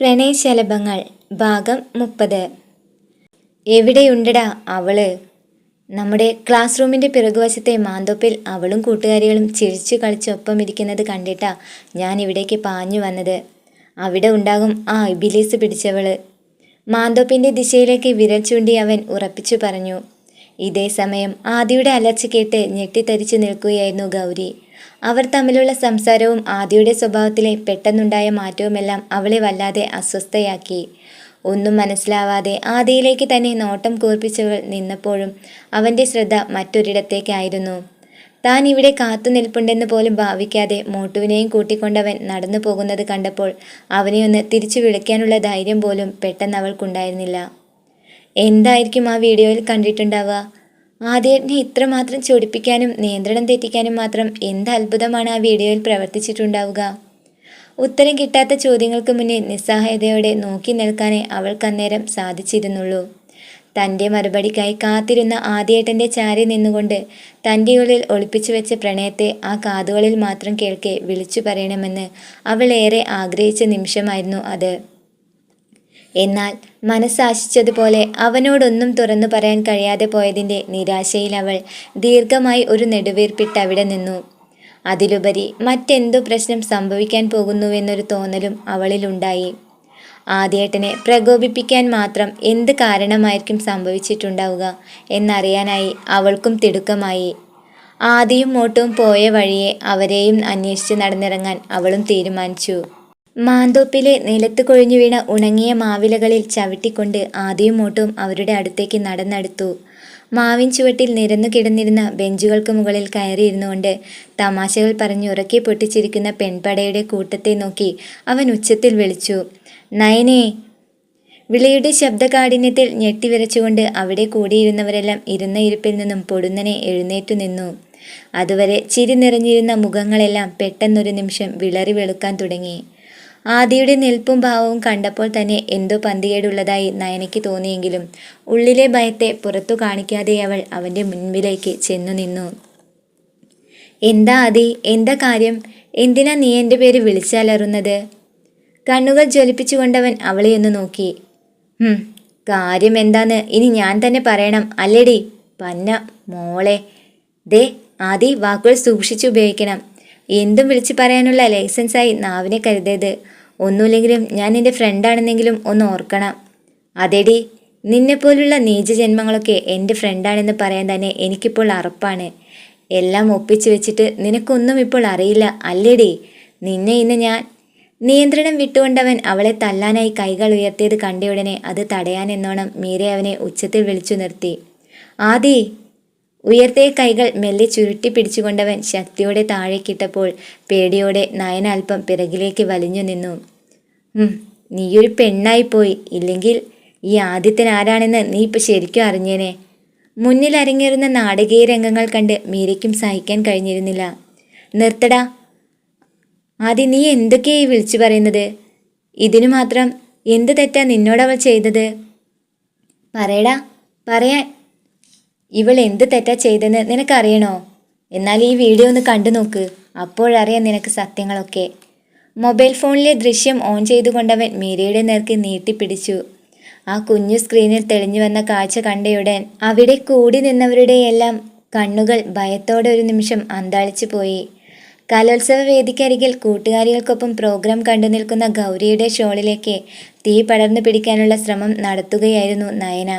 പ്രണയശലഭങ്ങൾ ഭാഗം മുപ്പത്. എവിടെയുണ്ടടാ അവൾ? നമ്മുടെ ക്ലാസ് റൂമിന്റെ പിറകുവശത്തെ മാന്തോപ്പിൽ അവളും കൂട്ടുകാരികളും ചിരിച്ചു കളിച്ചൊപ്പം ഇരിക്കുന്നത് കണ്ടിട്ടാ ഞാൻ ഇവിടേക്ക് പാഞ്ഞു വന്നത്. അവിടെ ഉണ്ടാകും ആ ഇബിലീസ് പിടിച്ചവൾ. മാന്തോപ്പിന്റെ ദിശയിലേക്ക് വിരൽ ചൂണ്ടി അവൻ ഉറപ്പിച്ചു പറഞ്ഞു. ഇതേ സമയം ആദിയുടെ അലർച്ച കേട്ട് ഞെട്ടിത്തരിച്ചു നിൽക്കുകയായിരുന്നു ഗൗരി. അവർ തമ്മിലുള്ള സംസാരവും ആദിയുടെ സ്വഭാവത്തിലെ പെട്ടെന്നുണ്ടായ മാറ്റവുമെല്ലാം അവളെ വല്ലാതെ അസ്വസ്ഥയാക്കി. ഒന്നും മനസ്സിലാവാതെ ആദിയിലേക്ക് തന്നെ നോട്ടം കൂർപ്പിച്ചവൾ നിന്നപ്പോഴും അവന്റെ ശ്രദ്ധ മറ്റൊരിടത്തേക്കായിരുന്നു. താൻ ഇവിടെ കാത്തു നിൽപ്പുണ്ടെന്ന് പോലും ഭാവിക്കാതെ മോട്ടുവിനെയും കൂട്ടിക്കൊണ്ടവൻ നടന്നു പോകുന്നത് കണ്ടപ്പോൾ അവനെ ഒന്ന് തിരിച്ചു വിളിക്കാനുള്ള ധൈര്യം പോലും പെട്ടെന്ന് അവൾക്കുണ്ടായിരുന്നില്ല. എന്തായിരിക്കും ആ വീഡിയോയിൽ കണ്ടിട്ടുണ്ടാവുക? ആദ്യേട്ടനെ ഇത്രമാത്രം ചൊടിപ്പിക്കാനും നിയന്ത്രണം തെറ്റിക്കാനും മാത്രം എന്ത് അത്ഭുതമാണ് ആ വീഡിയോയിൽ പ്രവർത്തിച്ചിട്ടുണ്ടാവുക? ഉത്തരം കിട്ടാത്ത ചോദ്യങ്ങൾക്ക് മുന്നിൽ നിസ്സഹായതയോടെ നോക്കി നിൽക്കാനേ അവൾക്കന്നേരം സാധിച്ചിരുന്നുള്ളൂ. തന്റെ മറുപടിക്കായി കാത്തിരുന്ന ആദ്യേട്ടന്റെ ചാരി നിന്നുകൊണ്ട് തന്റെ ഉള്ളിൽ ഒളിപ്പിച്ചു വെച്ച പ്രണയത്തെ ആ കാതുകളിൽ മാത്രം കേൾക്കെ വിളിച്ചു പറയണമെന്ന് അവൾ ഏറെ ആഗ്രഹിച്ച നിമിഷമായിരുന്നു അത്. എന്നാൽ മനസ്സാശിച്ചതുപോലെ അവനോടൊന്നും തുറന്നു പറയാൻ കഴിയാതെ പോയതിന്റെ നിരാശയിൽ അവൾ ദീർഘമായി ഒരു നെടുവീർപ്പിട്ട് അവിടെ നിന്നു. അതിലുപരി മറ്റെന്തോ പ്രശ്നം സംഭവിക്കാൻ പോകുന്നുവെന്നൊരു തോന്നലും അവളിലുണ്ടായി. ആദ്യേട്ടനെ പ്രകോപിപ്പിക്കാൻ മാത്രം എന്ത് കാരണമായിരിക്കും സംഭവിച്ചിട്ടുണ്ടാവുക എന്നറിയാനായി അവൾക്കും തിടുക്കമായി. ആദിയും മോട്ടവും പോയ വഴിയെ അവരെയും അന്വേഷിച്ച് നടന്നിറങ്ങാൻ അവളും തീരുമാനിച്ചു. മാന്തോപ്പിലെ നിലത്ത് കൊഴിഞ്ഞു വീണ ഉണങ്ങിയ മാവിലകളിൽ ചവിട്ടിക്കൊണ്ട് ആദ്യം മോട്ടും അവരുടെ അടുത്തേക്ക് നടന്നെടുത്തു. മാവിൻ ചുവട്ടിൽ നിരന്നു കിടന്നിരുന്ന ബെഞ്ചുകൾക്ക് മുകളിൽ കയറിയിരുന്നുകൊണ്ട് തമാശകൾ പറഞ്ഞു ഉറക്കി പൊട്ടിച്ചിരിക്കുന്ന പെൺപടയുടെ കൂട്ടത്തെ നോക്കി അവൻ ഉച്ചത്തിൽ വിളിച്ചു. നയനേ വിളിയുടെ ശബ്ദകാഠിന്യത്തിൽ ഞെട്ടിവിരച്ചുകൊണ്ട് അവിടെ കൂടിയിരുന്നവരെല്ലാം ഇരുന്ന ഇരിപ്പിൽ നിന്നും പൊടുന്നനെ എഴുന്നേറ്റു നിന്നു. അതുവരെ ചിരി നിറഞ്ഞിരുന്ന മുഖങ്ങളെല്ലാം പെട്ടെന്നൊരു നിമിഷം വിളറി വെളുക്കാൻ തുടങ്ങി. ആദിയുടെ നിൽപ്പും ഭാവവും കണ്ടപ്പോൾ തന്നെ എന്തോ പന്തികേടുള്ളതായി നയനയ്ക്ക് തോന്നിയെങ്കിലും ഉള്ളിലെ ഭയത്തെ പുറത്തു കാണിക്കാതെ അവൾ അവന്റെ മുൻപിലേക്ക് ചെന്നു നിന്നു. എന്താ ആദി? എന്താ കാര്യം? എന്തിനാ നീ എന്റെ പേര് വിളിച്ചാലറുന്നത്? കണ്ണുകൾ ജ്വലിപ്പിച്ചുകൊണ്ടവൻ അവളെ ഒന്ന് നോക്കി. കാര്യം എന്താന്ന് ഇനി ഞാൻ തന്നെ പറയണം അല്ലേടി? പന്ന മോളെ. ദേ ആദി വാക്കുകൾ സൂക്ഷിച്ചു ഉപയോഗിക്കണം. എന്തും വിളിച്ചു പറയാനുള്ള ലൈസൻസായി നാവിനെ കരുതരുത്. ഒന്നുമില്ലെങ്കിലും ഞാൻ നിന്റെ ഫ്രണ്ടാണെന്നെങ്കിലും ഒന്ന് ഓർക്കണം. അതെടി നിന്നെപ്പോലുള്ള നീചജന്മങ്ങളൊക്കെ എന്റെ ഫ്രണ്ടാണെന്ന് പറയാൻ തന്നെ എനിക്കിപ്പോൾ അറപ്പാണ്. എല്ലാം ഒപ്പിച്ചു വെച്ചിട്ട് നിനക്കൊന്നും ഇപ്പോൾ അറിയില്ല അല്ലേടി? നിന്നെ ഇന്ന് ഞാൻ നിയന്ത്രണം വിട്ടുകൊണ്ടവൻ അവളെ തല്ലാനായി കൈകൾ ഉയർത്തിയത് കണ്ടയുടനെ അത് തടയാനെന്നോണം മീരെ അവനെ ഉച്ചത്തിൽ വിളിച്ചു നിർത്തി. ആദി ഉയർത്തിയ കൈകൾ മെല്ലെ ചുരുട്ടി പിടിച്ചുകൊണ്ടവൻ ശക്തിയോടെ താഴേക്കിട്ടപ്പോൾ പേടിയോടെ നയന അല്പം പിറകിലേക്ക് വലിഞ്ഞു നിന്നു. നീയൊരു പെണ്ണായിപ്പോയി ഇല്ലെങ്കിൽ ഈ ആദിത്യൻ ആരാണെന്ന് നീ ഇപ്പം ശരിക്കും അറിഞ്ഞേനെ? മുന്നിൽ അരങ്ങേറുന്ന നാടകീയ രംഗങ്ങൾ കണ്ട് മീരയ്ക്കും സഹിക്കാൻ കഴിഞ്ഞിരുന്നില്ല. നിർത്തടാ. ആദ്യം നീ എന്തൊക്കെയായി വിളിച്ചു പറയുന്നത്? ഇതിനു മാത്രം എന്ത് തെറ്റാ നിന്നോടവൾ ചെയ്തത്? പറയടാ. പറയാൻ ഇവൾ എന്ത് തെറ്റാ ചെയ്തെന്ന് നിനക്കറിയണോ? എന്നാൽ ഈ വീഡിയോ ഒന്ന് കണ്ടു നോക്ക്. അപ്പോഴറിയാം നിനക്ക് സത്യങ്ങളൊക്കെ. മൊബൈൽ ഫോണിലെ ദൃശ്യം ഓൺ ചെയ്തുകൊണ്ടവൻ മീരയുടെ നേർക്ക് നീട്ടിപ്പിടിച്ചു. ആ കുഞ്ഞു സ്ക്രീനിൽ തെളിഞ്ഞു വന്ന കാഴ്ച കണ്ടയുടൻ അവിടെ കൂടി നിന്നവരുടെയെല്ലാം കണ്ണുകൾ ഭയത്തോടെ ഒരു നിമിഷം അന്താളിച്ചു പോയി. കലോത്സവ വേദിക്കരികിൽ കൂട്ടുകാരികൾക്കൊപ്പം പ്രോഗ്രാം കണ്ടു നിൽക്കുന്ന ഗൗരിയുടെ ഷോളിലേക്ക് തീ പടർന്നു പിടിക്കാനുള്ള ശ്രമം നടത്തുകയായിരുന്നു നയന.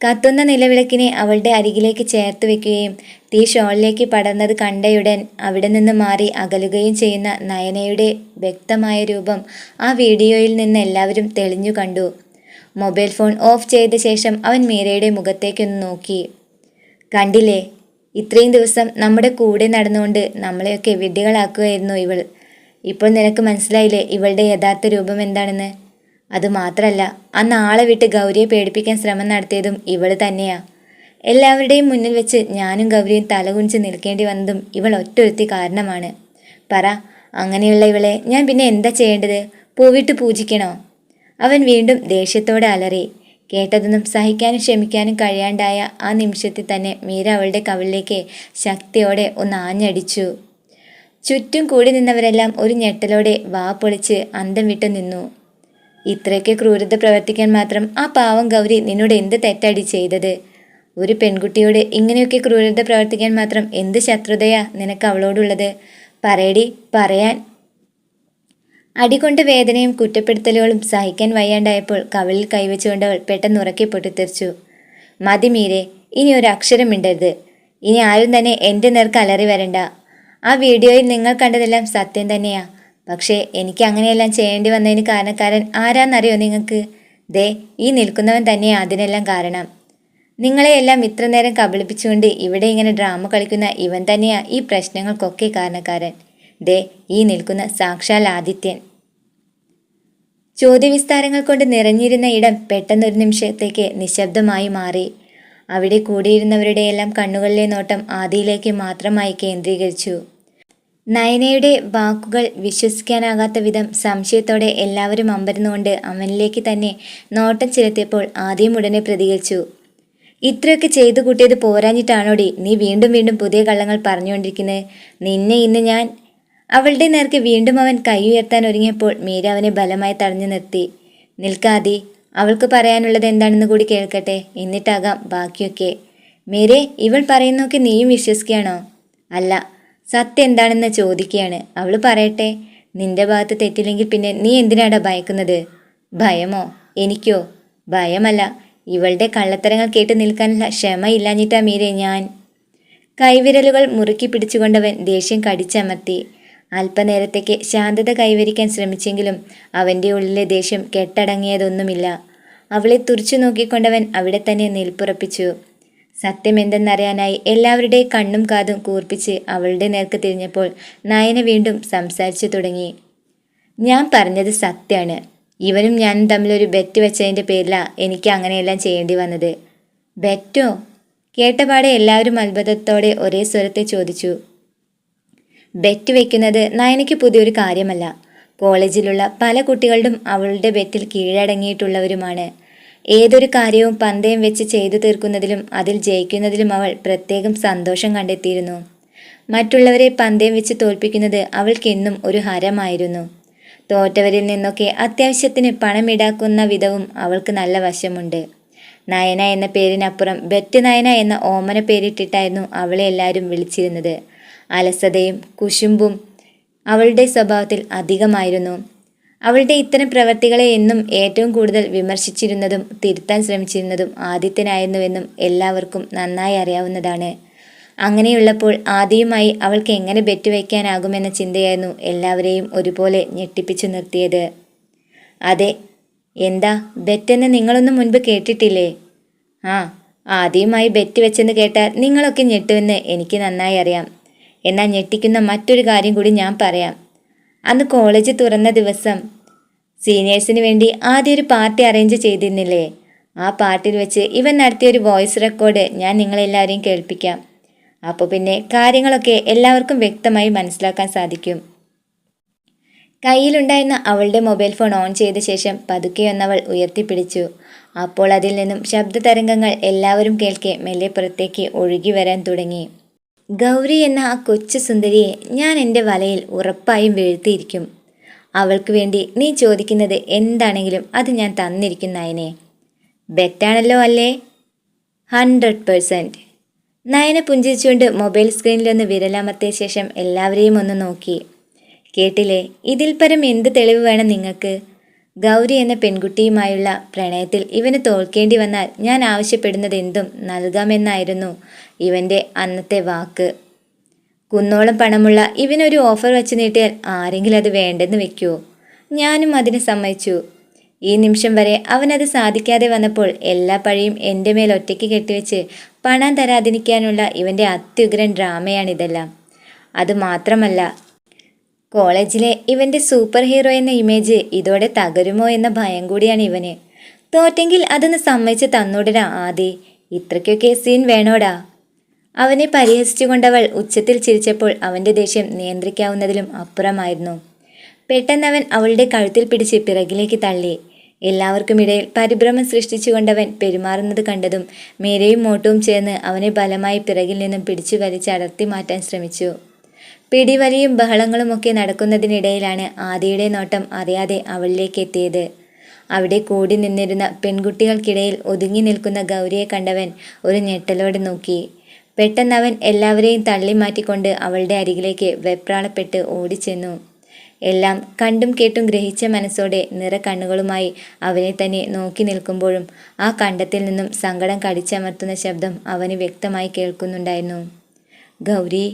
കത്തുന്ന നിലവിളക്കിനെ അവളുടെ അരികിലേക്ക് ചേർത്ത് വെക്കുകയും തീ ഷോളിലേക്ക് പടർന്നത് കണ്ടയുടൻ അവിടെ നിന്ന് മാറി അകലുകയും ചെയ്യുന്ന നയനയുടെ വ്യക്തമായ രൂപം ആ വീഡിയോയിൽ നിന്ന് എല്ലാവരും തെളിഞ്ഞു കണ്ടു. മൊബൈൽ ഫോൺ ഓഫ് ചെയ്ത ശേഷം അവൻ മീരയുടെ മുഖത്തേക്കൊന്ന് നോക്കി. കണ്ടില്ലേ ഇത്രയും ദിവസം നമ്മുടെ കൂടെ നടന്നുകൊണ്ട് നമ്മളെയൊക്കെ വിഡ്ഢികളാക്കുകയായിരുന്നു ഇവൾ. ഇപ്പോൾ നിനക്ക് മനസ്സിലായില്ലേ ഇവളുടെ യഥാർത്ഥ രൂപം എന്താണെന്ന്? അതുമാത്രമല്ല അന്ന് ആളെ വിട്ട് ഗൗരിയെ പേടിപ്പിക്കാൻ ശ്രമം നടത്തിയതും ഇവൾ തന്നെയാ. എല്ലാവരുടെയും മുന്നിൽ വെച്ച് ഞാനും ഗൗരിയും തലകുനിച്ച് നിൽക്കേണ്ടി വന്നതും ഇവൾ ഒറ്റൊരുത്തി കാരണമാണ്. പറ അങ്ങനെയുള്ള ഇവളെ ഞാൻ പിന്നെ എന്താ ചെയ്യേണ്ടത്? പൂവിട്ട് പൂജിക്കണോ? അവൻ വീണ്ടും ദേഷ്യത്തോടെ അലറി. കേട്ടതൊന്നും സഹിക്കാനും ക്ഷമിക്കാനും കഴിയാണ്ടായ ആ നിമിഷത്തിൽ തന്നെ മീര അവളുടെ കവിളിലേക്ക് ശക്തിയോടെ ഒന്ന് ആഞ്ഞടിച്ചു. ചുറ്റും കൂടി നിന്നവരെല്ലാം ഒരു ഞെട്ടലോടെ വാ പൊളിച്ച് അന്തം വിട്ടു നിന്നു. ഇത്രയൊക്കെ ക്രൂരത പ്രവർത്തിക്കാൻ മാത്രം ആ പാവം ഗൗരി നിന്നോട് എന്ത് തെറ്റടി ചെയ്തത്? ഒരു പെൺകുട്ടിയോട് ഇങ്ങനെയൊക്കെ ക്രൂരത പ്രവർത്തിക്കാൻ മാത്രം എന്ത് ശത്രുതയാ നിനക്ക് അവളോടുള്ളത്? പറയടി പറയാൻ. അടികൊണ്ട് വേദനയും കുറ്റപ്പെടുത്തലുകളും സഹിക്കാൻ വയ്യാണ്ടായപ്പോൾ കവളിൽ കൈവച്ചുകൊണ്ട് അവൾ പെട്ടെന്ന് ഉറക്കി പൊട്ടിത്തെറിച്ചു മതി മീരെ ഇനി ഒരു അക്ഷരം മിണ്ടരുത്. ഇനി ആരും തന്നെ എന്റെ നേർക്ക് അലറി വരണ്ട. ആ വീഡിയോയിൽ നിങ്ങൾ കണ്ടതെല്ലാം സത്യം തന്നെയാ. പക്ഷേ എനിക്ക് അങ്ങനെയെല്ലാം ചെയ്യേണ്ടി വന്നതിന് കാരണക്കാരൻ ആരാന്നറിയോ നിങ്ങൾക്ക്? ദേ ഈ നിൽക്കുന്നവൻ തന്നെയാണ് അതിനെല്ലാം കാരണം. നിങ്ങളെയെല്ലാം ഇത്ര നേരം കബളിപ്പിച്ചുകൊണ്ട് ഇവിടെ ഇങ്ങനെ ഡ്രാമ കളിക്കുന്ന ഇവൻ തന്നെയാണ് ഈ പ്രശ്നങ്ങൾക്കൊക്കെ കാരണക്കാരൻ. ദേ ഈ നിൽക്കുന്ന സാക്ഷാൽ ആദിത്യൻ. ചോദ്യവിസ്താരങ്ങൾ കൊണ്ട് നിറഞ്ഞിരുന്ന ഇടം പെട്ടെന്നൊരു നിമിഷത്തേക്ക് നിശബ്ദമായി മാറി. അവിടെ കൂടിയിരുന്നവരുടെയെല്ലാം കണ്ണുകളിലെ നോട്ടം ആദിയിലേക്ക് മാത്രമായി കേന്ദ്രീകരിച്ചു. നയനയുടെ വാക്കുകൾ വിശ്വസിക്കാനാകാത്ത വിധം സംശയത്തോടെ എല്ലാവരും അമ്പരന്നുകൊണ്ട് അവനിലേക്ക് തന്നെ നോട്ടം ചെലുത്തിയപ്പോൾ ആദ്യം ഉടനെ പ്രതികരിച്ചു. ഇത്രയൊക്കെ ചെയ്തു കൂട്ടിയത് പോരാഞ്ഞിട്ടാണോടി? നീ വീണ്ടും വീണ്ടും പുതിയ കള്ളങ്ങൾ പറഞ്ഞുകൊണ്ടിരിക്കുന്നത് നിന്നെ ഇന്ന് ഞാൻ അവളുടെ നേർക്ക് വീണ്ടും അവൻ കൈ ഉയർത്താൻ ഒരുങ്ങിയപ്പോൾ മീര അവനെ ബലമായി തടഞ്ഞു നിർത്തി. നിൽക്കാതി അവൾക്ക് പറയാനുള്ളത് എന്താണെന്ന് കൂടി കേൾക്കട്ടെ. എന്നിട്ടാകാം ബാക്കിയൊക്കെ. മീരെ ഇവൾ പറയുന്നൊക്കെ നീയും വിശ്വസിക്കുകയാണോ? അല്ല സത്യം എന്താണെന്ന് ചോദിക്കുകയാണ് അവൾ പറയട്ടെ നിന്റെ ഭാഗത്ത് തെറ്റില്ലെങ്കിൽ പിന്നെ നീ എന്തിനാടാ ഭയക്കുന്നത്? ഭയമോ? എനിക്കോ? ഭയമല്ല. ഇവളുടെ കള്ളത്തരങ്ങൾ കേട്ട് നിൽക്കാനുള്ള ക്ഷമയില്ലാഞ്ഞിട്ടാ മീരെ ഞാൻ. കൈവിരലുകൾ മുറുക്കി പിടിച്ചുകൊണ്ടവൻ ദേഷ്യം കടിച്ചമർത്തി. അല്പനേരത്തേക്ക് ശാന്തത കൈവരിക്കാൻ ശ്രമിച്ചെങ്കിലും അവന്റെ ഉള്ളിലെ ദേഷ്യം കെട്ടടങ്ങിയതൊന്നുമില്ല. അവളെ തുറച്ചു നോക്കിക്കൊണ്ടവൻ അവിടെ തന്നെ നിൽപ്പുറപ്പിച്ചു. സത്യം എന്തെന്നറിയാനായി എല്ലാവരുടെയും കണ്ണും കാതും കൂർപ്പിച്ച് അവളുടെ നേർക്ക് തിരിഞ്ഞപ്പോൾ നയന വീണ്ടും സംസാരിച്ചു തുടങ്ങി. ഞാൻ പറഞ്ഞത് സത്യമാണ് ഇവനും ഞാനും തമ്മിലൊരു ബെറ്റ് വെച്ചതിന്റെ പേരിലാണ് എനിക്ക് അങ്ങനെയെല്ലാം ചെയ്യേണ്ടി വന്നത്. ബെറ്റോ? കേട്ടപാടെ എല്ലാവരും അത്ഭുതത്തോടെ ഒരേ സ്വരത്തെ ചോദിച്ചു. ബെറ്റ് വെക്കുന്നത് നയനയ്ക്ക് പുതിയൊരു കാര്യമല്ല. കോളേജിലുള്ള പല കുട്ടികളുടെ അവളുടെ ബെറ്റിൽ കീഴടങ്ങിയിട്ടുള്ളവരുമാണ്. ഏതൊരു കാര്യവും പന്തയം വെച്ച് ചെയ്തു തീർക്കുന്നതിലും അതിൽ ജയിക്കുന്നതിലും അവൾ പ്രത്യേകം സന്തോഷം കണ്ടെത്തിയിരുന്നു. മറ്റുള്ളവരെ പന്തയം വെച്ച് തോൽപ്പിക്കുന്നത് അവൾക്കെന്നും ഒരു ഹരമായിരുന്നു. തോറ്റവരിൽ നിന്നൊക്കെ അത്യാവശ്യത്തിന് പണം ഈടാക്കുന്ന വിധവും അവൾക്ക് നല്ല വശമുണ്ട്. നയന എന്ന പേരിനപ്പുറം ബെറ്റ് നയന എന്ന ഓമന പേരിട്ടിട്ടായിരുന്നു അവളെ എല്ലാവരും വിളിച്ചിരുന്നത്. അലസതയും കുശുമ്പും അവളുടെ സ്വഭാവത്തിൽ അധികമായിരുന്നു. അവളുടെ ഇത്തരം പ്രവൃത്തികളെ എന്നും ഏറ്റവും കൂടുതൽ വിമർശിച്ചിരുന്നതും തിരുത്താൻ ശ്രമിച്ചിരുന്നതും ആദിത്യനായിരുന്നുവെന്നും എല്ലാവർക്കും നന്നായി അറിയാവുന്നതാണ്. അങ്ങനെയുള്ളപ്പോൾ ആദ്യമായി അവൾക്ക് എങ്ങനെ ബെറ്റ് വയ്ക്കാനാകുമെന്ന ചിന്തയായിരുന്നു എല്ലാവരെയും ഒരുപോലെ ഞെട്ടിപ്പിച്ചു നിർത്തിയത്. അതെ എന്താ ബെറ്റെന്ന് നിങ്ങളൊന്നും മുൻപ് കേട്ടിട്ടില്ലേ? ആ ആദ്യമായി ബെറ്റ് വെച്ചെന്ന് കേട്ടാൽ നിങ്ങളൊക്കെ ഞെട്ടുമെന്ന് എനിക്ക് നന്നായി അറിയാം. എന്നാൽ ഞെട്ടിക്കുന്ന മറ്റൊരു കാര്യം കൂടി ഞാൻ പറയാം. അന്ന് കോളേജ് തുറന്ന ദിവസം. സീനിയേഴ്സിന് വേണ്ടി ആദ്യം ഒരു പാർട്ടി അറേഞ്ച് ചെയ്തിരുന്നില്ലേ? ആ പാർട്ടിയിൽ വെച്ച് ഇവൻ നടത്തിയ ഒരു വോയിസ് റെക്കോർഡ് ഞാൻ നിങ്ങളെല്ലാവരെയും കേൾപ്പിക്കാം. അപ്പോൾ പിന്നെ കാര്യങ്ങളൊക്കെ എല്ലാവർക്കും വ്യക്തമായി മനസ്സിലാക്കാൻ സാധിക്കും. കയ്യിലുണ്ടായിരുന്ന അവളുടെ മൊബൈൽ ഫോൺ ഓൺ ചെയ്ത ശേഷം പതുക്കെ ഒന്നവൾ ഉയർത്തിപ്പിടിച്ചു. അപ്പോൾ അതിൽ നിന്നും ശബ്ദ തരംഗങ്ങൾ എല്ലാവരും കേൾക്കെ മെല്ലെ പുറത്തേക്ക് ഒഴുകി വരാൻ തുടങ്ങി. ഗൗരി എന്ന ആ കൊച്ചു സുന്ദരിയെ ഞാൻ എന്റെ വലയിൽ ഉറപ്പായും വീഴ്ത്തിയിരിക്കും. അവൾക്ക് വേണ്ടി നീ ചോദിക്കുന്നത് എന്താണെങ്കിലും അത് ഞാൻ തന്നിരിക്കും നയനെ. ബെറ്റാണല്ലോ അല്ലേ? ഹൺഡ്രഡ് പേഴ്സന്റ് നയന പുഞ്ചിരിച്ചുകൊണ്ട് മൊബൈൽ സ്ക്രീനിലൊന്ന് വിരലമർത്തിയ ശേഷം എല്ലാവരെയും ഒന്ന് നോക്കി. കേട്ടില്ലേ? ഇതിൽ പരം എന്ത് തെളിവ് വേണം നിങ്ങൾക്ക്? ഗൗരി എന്ന പെൺകുട്ടിയുമായുള്ള പ്രണയത്തിൽ ഇവന് തോൽക്കേണ്ടി വന്നാൽ ഞാൻ ആവശ്യപ്പെടുന്നത് എന്തും നൽകാമെന്നായിരുന്നു. ഇവന്റെ അന്നത്തെ വാക്ക്. കുന്നോളം പണമുള്ള ഇവനൊരു ഓഫർ വെച്ച് നീട്ടിയാൽ ആരെങ്കിലും അത് വേണ്ടെന്ന് വെക്കുമോ ഞാനും അതിന് സമ്മതിച്ചു. ഈ നിമിഷം വരെ അവനത് സാധിക്കാതെ വന്നപ്പോൾ എല്ലാ പഴിയും എന്റെ മേൽ ഒറ്റയ്ക്ക് കെട്ടിവെച്ച് പണം തരാതിരിക്കാനുള്ള ഇവന്റെ അത്യുഗ്രൻ ഡ്രാമയാണിതെല്ലാം. അത് മാത്രമല്ല കോളേജിലെ ഇവന്റെ സൂപ്പർ ഹീറോ എന്ന ഇമേജ് ഇതോടെ തകരുമോ എന്ന ഭയം കൂടിയാണ് ഇവന്. തോറ്റെങ്കിൽ അതൊന്ന് സമ്മതിച്ച് തന്നോടരാ ആദി. ഇത്രയ്ക്കൊക്കെ സീൻ വേണോടാ? അവനെ പരിഹസിച്ചുകൊണ്ടവൾ ഉച്ചത്തിൽ ചിരിച്ചപ്പോൾ അവന്റെ ദേഷ്യം നിയന്ത്രിക്കാവുന്നതിലും അപ്പുറമായിരുന്നു. പെട്ടെന്നവൻ അവളുടെ കഴുത്തിൽ പിടിച്ച് പിറകിലേക്ക് തള്ളി. എല്ലാവർക്കുമിടയിൽ പരിഭ്രമം സൃഷ്ടിച്ചുകൊണ്ടവൻ പെരുമാറുന്നത് കണ്ടതും മേരയും മോട്ടവും ചേർന്ന് അവനെ ബലമായി പിറകിൽ നിന്നും പിടിച്ചു വലിച്ച് അടർത്തി മാറ്റാൻ ശ്രമിച്ചു. പിടിവലിയും ബഹളങ്ങളുമൊക്കെ നടക്കുന്നതിനിടയിലാണ് ആദിയുടെ നോട്ടം അറിയാതെ അവളിലേക്ക് എത്തിയത് അവിടെ കൂടി നിന്നിരുന്ന പെൺകുട്ടികൾക്കിടയിൽ ഒതുങ്ങി നിൽക്കുന്ന ഗൗരിയെ കണ്ടവൻ ഒരു ഞെട്ടലോടെ നോക്കി. പെട്ടെന്ന് അവൻ എല്ലാവരെയും തള്ളിമാറ്റിക്കൊണ്ട് അവളുടെ അരികിലേക്ക് വെപ്രാളപ്പെട്ട് ഓടിച്ചെന്നു. എല്ലാം കണ്ടും കേട്ടും ഗ്രഹിച്ച മനസ്സോടെ നിറ കണ്ണുകളുമായി അവനെ തന്നെ നോക്കി നിൽക്കുമ്പോഴും ആ കണ്ടത്തിൽ നിന്നും സങ്കടം കടിച്ചമർത്തുന്ന ശബ്ദം അവന് വ്യക്തമായി കേൾക്കുന്നുണ്ടായിരുന്നു. ഗൗരി